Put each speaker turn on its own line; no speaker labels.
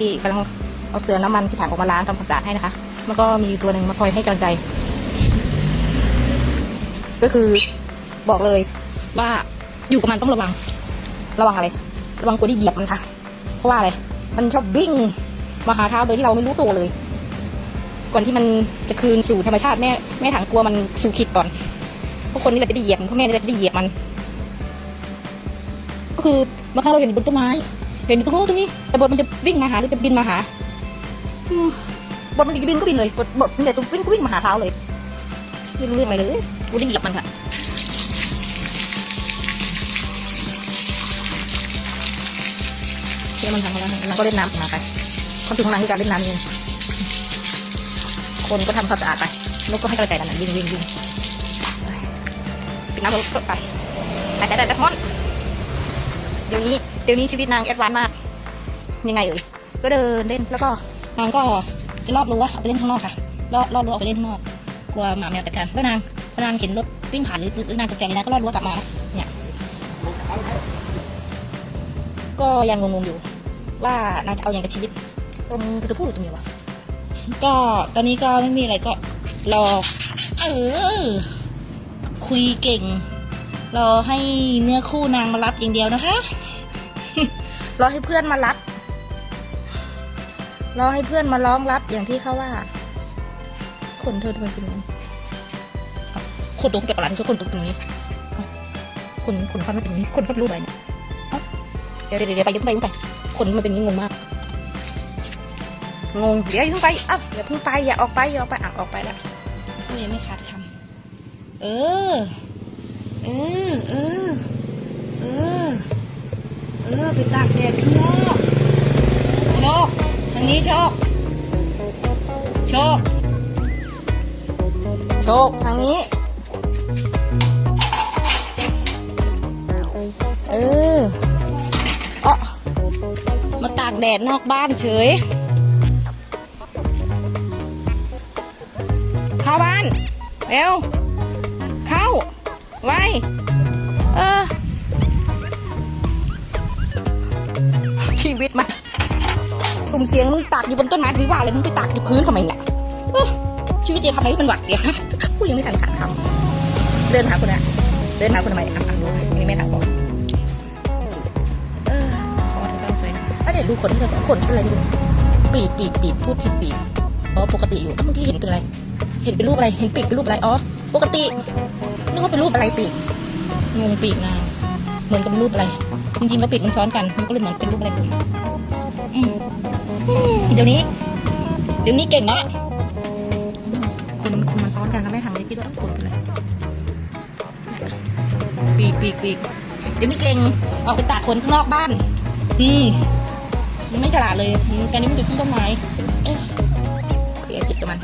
ที่กำลังเอาเสือน้ำมันที่ถังออกมาล้างทำความสะอาดให้นะคะแล้วก็มีตัวหนึ่งมาคอยให้กำลังใจ ก็คือบอกเลยว่าอยู่กับมันต้องระวัง ระวังอะไร ระวังตัวที่เหยียบมันค่ะ เพราะว่าอะไร มันชอบวิ่งมาหาเท้าโดยที่เราไม่รู้ตัวเลย ก่อนที่มันจะคืนสู่ธรรมชาติแม่แม่ถังกลัวมันสู่ขิดก่อนเพราะคนนี่แหละจะได้เหยียบเพราะแม่นี่แหละจะได้เหยียบมัน ก็คือบางครั้งเราเห็นบนต้นไม้ เห็นอยู่ตรงโน้นตรงนี้แต่บทมันจะวิ่งมาหาหรือจะบินมาหาอืมบทมันจะบินก็บินเลยบทบทมันจะวิ่งก็วิ่งมาหาเท้าเลยไม่รู้เรื่องอะไรเลยกูได้เหยียบมันค่ะเชื่อมันทำแล้วมันก็เล่นน้ำมาไปความสุขของนางคือการเล่นน้ำเองคนก็ทำความสะอาดไปนกก็ให้กระจายกันนะวิ่งวิ่งวิ่งปิดน้ำแล้วก็ไปแต่แต่แต่แต่มอน ยวนี้เดี๋ยวนี้ชีวิตนางแอดวานซ์มาก ยังไงเอ่ยก็เดินเล่นแล้วก็นางก็จะลอดรั้วเอาไปเล่นข้างนอกค่ะลอดลอดรั้วออกไปเล่นข้างนอกกลัวหมาแมวจัดการแล้วนางพอนางเห็นรถวิ่งผ่านหรือหรือนางตกใจนางก็ลอดรั้วกลับมานะเนี่ยก็ยังงงๆอยู่ ว่านางจะเอาอย่างกับชีวิตตรงจะพูดตรงนี้วะ
ก็ตอนนี้ก็ไม่มีอะไรก็รอเออคุยเก่งรอให้เนื้อคู่นางมารับอย่างเดียวนะคะ
รอให้เพื่อนมารับ รอให้เพื่อนมาร้องรับอย่างที่เขาว่าคนเธอทำไมเป็นอย่างนี้อ้าวคนตัวเขาเป็นอะไรที่คนตัวตรงนี้อ้าวคนคนฟันไม่เป็นอย่างนี้คนฟันรู้อะไรเนี่ยอ้าวเดี๋ยวเดี๋ยวเดี๋ยวไปเดี๋ยวไปเดี๋ยวไปคนมันเป็นอย่างนี้งงมากงงเดี๋ยวอย่าเพิ่งไปอ้าวอย่าเพิ่งไปอย่าออกไปอย่าออกไปอะออกไปแล้ว
พูดยังไม่ขาดคำเออ เออ เออ เออเออไปตากแดดข้างนอกโชคทางนี้โชคโชค
โชคทางนี้ เออเออ
มาตากแดดนอกบ้านเฉย เข้าบ้าน เร็ว เข้า ไว
เออ วิตมันสุ่มเสียงมึงตากอยู่บนต้นไม้วิว่าเลยมึงไปตากอยู่พื้นทำไมเนี่ยเอ้อชีวิตเจทำอะไรที่มันหวาดเสียวนะพูดยังไม่ทันขาดคำเดินหาคนนะเดินหาคนทำไมอะอะดูนี่แม่ถามบอกเออขอเธอต้องสวยนะอะเดี๋ยวดูขนเธอขนเป็นอะไรดูปีกปีกปีกพูดผิดปีกอ๋อปกติอยู่เมื่อกี้เห็นเป็นอะไร เห็นเป็นรูปอะไรเห็นปีกเป็นรูปอะไรอ๋อปกตินึกว่าเป็นรูปอะไรปีก
งงปีกนาง
เหมือนกับรูปอะไร จริงๆแล้วปีกมันซ้อนกัน มันก็เลยเหมือนเป็นรูปอะไรอืมอืมเดี๋ยวนี้ เดี๋ยวนี้เก่งเนาะคุณคุณมันซ้อนกันแล้วไม่ทำได้พี่ต้องกดเลยปีกปีกปีกเดี๋ยวนี้เก่งออกไปตากขนข้างนอกบ้าน
อืมมันไม่ฉลาดเลยตอนนี้มันอยู่ที่ต้นไม้
เพื่อจิตกับมัน